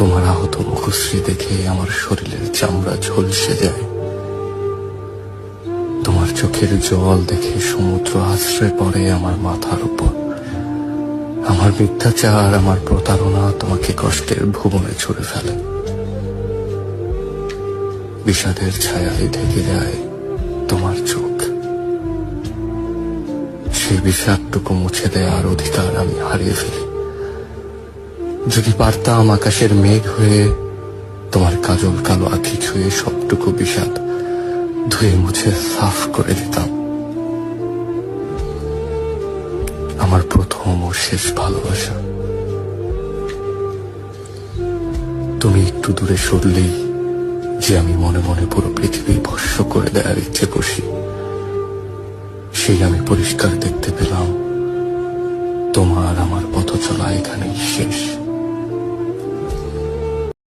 তোমার আহত মুখশ্রী দেখে আমার শরীরের চামড়া ঝলসে যায়। তোমার চোখের জল দেখে সমুদ্র আশ্রয় পড়ে আমার মাথার উপর। আমার মিথ্যাচার, আমার প্রতারণা তোমাকে কষ্টের ভুবনে ছুড়ে ফেলে। বিষাদের ছায়ায় ঢেকে যায় তোমার চোখ। সেই বিষাদটুকু মুছে দেওয়ার অধিকার আমি হারিয়ে ফেলি। যদি পারতাম আকাশের মেঘ হয়ে তোমার কাজল কালো আখি ছুঁয়ে সবটুকু বিষাদ ধুয়ে মুছে সাফ করে দিতাম। আমার প্রথম ও শেষ ভালোবাসা। তুমি একটু দূরে সরলেই যে আমি মনে মনে পুরো পৃথিবী ভস্য করে দেওয়ার ইচ্ছে বসি সেই আমি পরিষ্কার দেখতে পেলাম। তোমার আমার পথ চলা এখানেই শেষ।